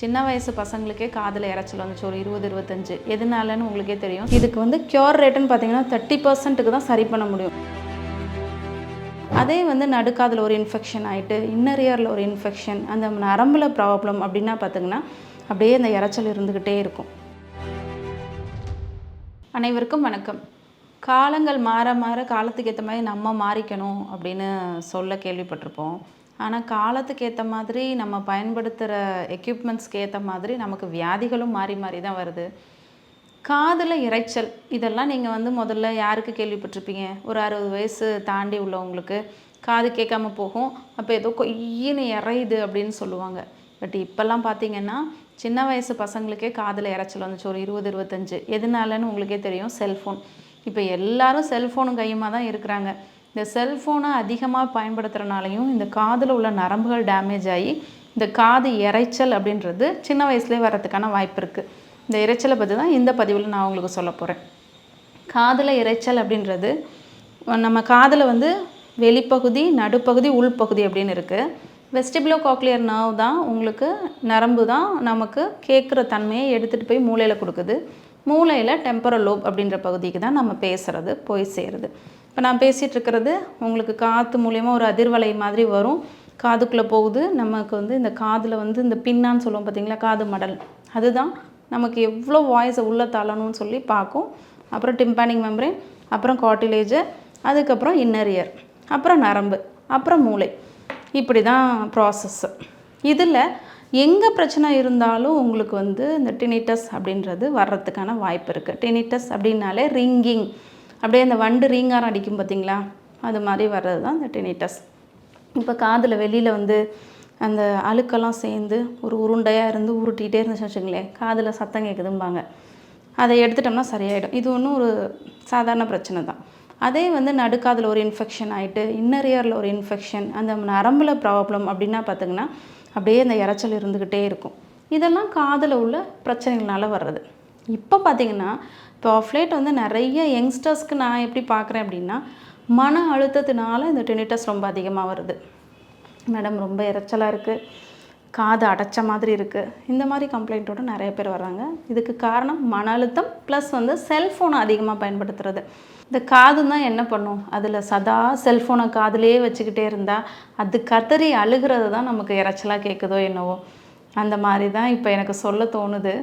சின்ன வயசு பசங்களுக்கே காதில் இறைச்சல் வந்துச்சு ஒரு இருபது இருபத்தஞ்சு. எதனாலன்னு உங்களுக்கே தெரியும். இதுக்கு வந்து க்யூர் ரேட்டுன்னு பார்த்தீங்கன்னா தேர்ட்டி பர்சன்ட்டுக்கு தான் சரி பண்ண முடியும். அதே வந்து நடுக்காதில் ஒரு இன்ஃபெக்ஷன் ஆகிட்டு இன்னர் இயரில் ஒரு இன்ஃபெக்ஷன் அந்த நரம்பில் ப்ராப்ளம் அப்படின்னா பார்த்திங்கன்னா அப்படியே அந்த இறைச்சல் இருந்துக்கிட்டே இருக்கும். அனைவருக்கும் வணக்கம். காலங்கள் மாற மாற காலத்துக்கு ஏற்ற மாதிரி நம்ம மாறிக்கணும் அப்படின்னு சொல்ல கேள்விப்பட்டிருப்போம். ஆனால் காலத்துக்கு ஏற்ற மாதிரி நம்ம பயன்படுத்துகிற எக்யூப்மெண்ட்ஸ்க்கு ஏற்ற மாதிரி நமக்கு வியாதிகளும் மாறி மாறி தான் வருது. காதில் இரைச்சல் இதெல்லாம் நீங்கள் வந்து முதல்ல யாருக்கு கேள்விப்பட்டிருப்பீங்க? ஒரு அறுபது வயசு தாண்டி உள்ளவங்களுக்கு காது கேட்காம போகும் அப்போ ஏதோ கொய்யின்னு இறையுது அப்படின்னு சொல்லுவாங்க. பட் இப்போல்லாம் பார்த்தீங்கன்னா சின்ன வயசு பசங்களுக்கே காதில் இரைச்சல் வந்துச்சு. ஒரு இருபது இருபத்தஞ்சு. எதனாலன்னு உங்களுக்கே தெரியும் செல்ஃபோன் இப்போ எல்லாரும் செல்ஃபோனும் கையுமாக தான் இருக்கிறாங்க. இந்த செல்ஃபோனை அதிகமாக பயன்படுத்துகிறனாலையும் இந்த காதில் உள்ள நரம்புகள் டேமேஜ் ஆகி இந்த காது இரைச்சல் அப்படின்றது சின்ன வயசுலேயே வர்றதுக்கான வாய்ப்பு இருக்குது இந்த இரைச்சலை பற்றி தான் இந்த பதிவில் நான் உங்களுக்கு சொல்ல போகிறேன் காதில் இரைச்சல் அப்படின்றது நம்ம காதில் வந்து வெளிப்பகுதி நடுப்பகுதி உள்பகுதி அப்படின்னு இருக்குது வெஸ்டிபிளோ காக்லியர் நர்வ் தான் உங்களுக்கு நரம்பு தான் நமக்கு கேட்குற தன்மையை எடுத்துகிட்டு போய் மூளையில் கொடுக்குது. மூளையில் டெம்பரல் லோப் அப்படின்ற பகுதிக்கு தான் நம்ம பேசுகிறது போய் சேருது. இப்போ நான் பேசிகிட்டு இருக்கிறது உங்களுக்கு காற்று மூலயமா ஒரு அதிர்வலை மாதிரி வரும். காதுக்குள்ளே போகுது. நமக்கு வந்து இந்த காதில் வந்து இந்த பின்னான்னு சொல்லுவோம் பார்த்தீங்களா? காது மடல். அதுதான் நமக்கு எவ்வளோ வாய்ஸை உள்ளே தள்ளணும்னு சொல்லி பார்க்கும். அப்புறம் டிம்பானிங் மெம்பரேன் அப்புறம் காட்டிலேஜர் அதுக்கப்புறம் இன்னர் இயர் அப்புறம் நரம்பு அப்புறம் மூளை. இப்படி தான் ப்ராசஸ்ஸு இதில் எங்கே பிரச்சனை இருந்தாலும் உங்களுக்கு வந்து இந்த டினிட்டஸ் அப்படின்றது வர்றதுக்கான வாய்ப்பு இருக்குது டினிட்டஸ் அப்படின்னாலே ரிங்கிங் அப்படியே அந்த வண்டு ரீங்காரம் அடிக்கும் பார்த்தீங்களா? அது மாதிரி வர்றது தான் இந்த டெனிட்டஸ் இப்போ காதில் வெளியில் வந்து அந்த அழுக்கெல்லாம் சேர்ந்து ஒரு உருண்டையாக இருந்து உருட்டிகிட்டே இருந்துச்சு வச்சுங்களேன் காதில் சத்தம் கேட்குதும்பாங்க அதை எடுத்துட்டோம்னா சரியாயிடும். இது ஒன்றும் ஒரு சாதாரண பிரச்சனை தான். அதே வந்து நடுக்காதில் ஒரு இன்ஃபெக்ஷன் ஆகிட்டு இன்னர் இயரில் ஒரு இன்ஃபெக்ஷன் அந்த நரம்பில் ப்ராப்ளம் அப்படின்னா பார்த்திங்கன்னா அப்படியே அந்த இறைச்சல் இருந்துக்கிட்டே இருக்கும். இதெல்லாம் காதில் உள்ள பிரச்சனைகளால் வர்றது. இப்போ பார்த்திங்கன்னா இப்போ ஆஃப்லேட் வந்து நிறைய யங்ஸ்டர்ஸ்க்கு நான் எப்படி பார்க்குறேன் அப்படின்னா மன அழுத்தத்தினால இந்த டெனிட்டஸ் ரொம்ப அதிகமாக வருது. மேடம் ரொம்ப இறைச்சலாக இருக்குது காது அடைச்ச மாதிரி இருக்குது இந்த மாதிரி கம்ப்ளைண்ட்டோட நிறைய பேர் வர்றாங்க. இதுக்கு காரணம் மன அழுத்தம் ப்ளஸ் வந்து செல்ஃபோனை அதிகமாக பயன்படுத்துறது. இந்த காது தான் என்ன பண்ணும்? அதில் சதா செல்ஃபோனை காதுலேயே வச்சுக்கிட்டே இருந்தால் அது கதறி அழுகிறது தான் நமக்கு இறைச்சலாக கேட்குதோ என்னவோ. அந்த மாதிரி தான் இப்போ எனக்கு சொல்ல தோணுது.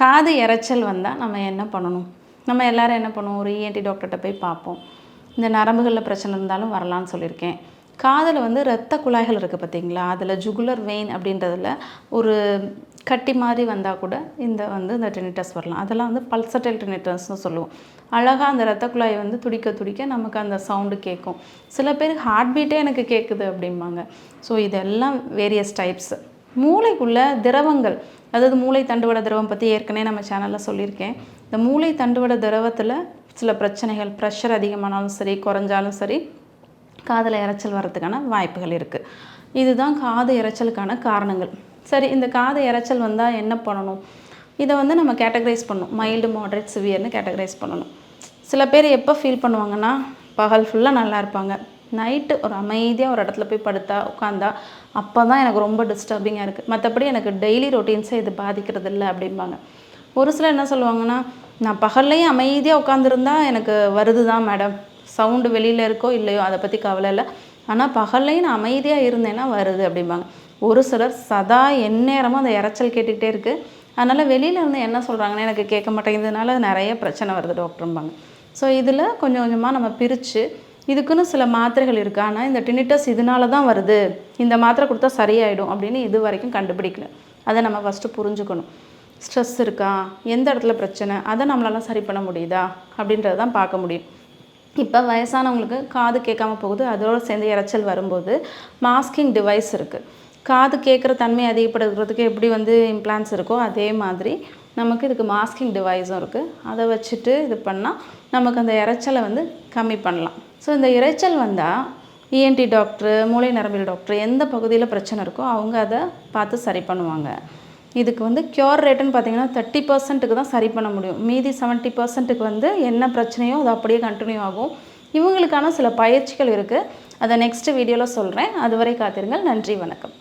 காது இறைச்சல் வந்தால் நம்ம என்ன பண்ணணும்? நம்ம எல்லோரும் என்ன பண்ணுவோம்? ஒரு இஎன்டி டாக்டர்கிட்ட போய் பார்ப்போம். இந்த நரம்புகளில் பிரச்சனை இருந்தாலும் வரலான்னு சொல்லியிருக்கேன். காதில் வந்து ரத்த குழாய்கள் இருக்குது பார்த்தீங்களா? அதில் ஜுகுலர் வெயின் அப்படின்றதில் ஒரு கட்டி மாதிரி வந்தால் கூட இந்த வந்து இந்த டெனிட்டஸ் வரலாம். அதெல்லாம் வந்து பல்சட்டைல் டெனிட்டஸ்னு சொல்லுவோம். அழகாக அந்த ரத்த குழாய் வந்து துடிக்க துடிக்க நமக்கு அந்த சவுண்டு கேட்கும். சில பேர் ஹார்ட் பீட்டே எனக்கு கேட்குது அப்படிம்பாங்க. ஸோ இதெல்லாம் வேரியஸ் டைப்ஸ் மூளைக்குள்ள திரவங்கள் அதாவது மூளை தண்டுவட திரவம் பற்றி ஏற்கனவே நம்ம சேனலில் சொல்லியிருக்கேன். இந்த மூளை தண்டுவட திரவத்தில் சில பிரச்சனைகள் ப்ரெஷர் அதிகமானாலும் சரி குறைஞ்சாலும் சரி காதில் இறைச்சல் வர்றதுக்கான வாய்ப்புகள் இருக்குது இதுதான் காது இறைச்சலுக்கான காரணங்கள். சரி இந்த காது இறைச்சல் வந்தால் என்ன பண்ணணும்? இதை வந்து நம்ம கேட்டகரைஸ் பண்ணணும். மைல்டு மாடரேட் சிவியர்னு கேட்டகரைஸ் பண்ணணும். சில பேர் எப்போ ஃபீல் பண்ணுவாங்கன்னா பகல் ஃபுல்லாக நல்லா இருப்பாங்க. நைட்டு ஒரு அமைதியாக ஒரு இடத்துல போய் படுத்தா உட்காந்தா அப்போ தான் எனக்கு ரொம்ப டிஸ்டர்பிங்காக இருக்குது மற்றபடி எனக்கு டெய்லி ரொட்டீன்ஸை இது பாதிக்கிறது இல்லை அப்படிம்பாங்க. ஒரு சிலர் என்ன சொல்லுவாங்கன்னா நான் பகல்லையும் அமைதியாக உட்காந்துருந்தா எனக்கு வருது தான் மேடம் சவுண்டு வெளியில் இருக்கோ இல்லையோ அதை பற்றி கவலை இல்லை. ஆனால் பகல்லையும் நான் அமைதியாக இருந்தேன்னா வருது அப்படிம்பாங்க. ஒரு சிலர் சதா எந்நேரமும் அந்த இறைச்சல் கேட்டுக்கிட்டே இருக்குது அதனால் வெளியில் இருந்து என்ன சொல்கிறாங்கன்னு எனக்கு கேட்க மாட்டேங்குதுனால நிறைய பிரச்சனை வருது டாக்டரும்பாங்க ஸோ இதில் கொஞ்சம் கொஞ்சமாக நம்ம பிரித்து இதுக்குன்னு சில மாத்திரைகள் இருக்குது ஆனால் இந்த டினிட்டஸ் இதனால தான் வருது. இந்த மாத்திரை கொடுத்தா சரியாயிடும் அப்படின்னு இது வரைக்கும் கண்டுபிடிக்கல. அதை நம்ம ஃபஸ்ட்டு புரிஞ்சுக்கணும். ஸ்ட்ரெஸ் இருக்கா? எந்த இடத்துல பிரச்சனை? அதை நம்மளால சரி பண்ண முடியுதா? அப்படின்றத தான் பார்க்க முடியும். இப்போ வயசானவங்களுக்கு காது கேட்காம போகுது. அதோடு சேர்ந்து இறைச்சல் வரும்போது மாஸ்கிங் டிவைஸ் இருக்குது காது கேட்குற தன்மை அதிகப்படுத்துறதுக்கு எப்படி வந்து இம்ப்ளான்ஸ் இருக்கோ அதே மாதிரி நமக்கு இதுக்கு மாஸ்கிங் டிவைஸும் இருக்குது அதை வச்சுட்டு இது பண்ணால் நமக்கு அந்த இறைச்சலை வந்து கம்மி பண்ணலாம். ஸோ இந்த இறைச்சல் வந்தால் இஎன்டி டாக்டரு மூளை நரம்பியல் டாக்டர் எந்த பகுதியில் பிரச்சனை இருக்கோ அவங்க அதை பார்த்து சரி பண்ணுவாங்க. இதுக்கு வந்து க்யூர் ரேட்டுன்னு பார்த்தீங்கன்னா தேர்ட்டி பர்சன்ட்டுக்கு தான் சரி பண்ண முடியும். மீதி செவன்ட்டி பர்சன்ட்டுக்கு வந்து என்ன பிரச்சனையோ அது அப்படியே கண்டினியூ ஆகும். இவங்களுக்கான சில பயிற்சிகள் இருக்குது அதை நெக்ஸ்ட் வீடியோவில் சொல்கிறேன் அதுவரை காத்திருங்கள். நன்றி வணக்கம்.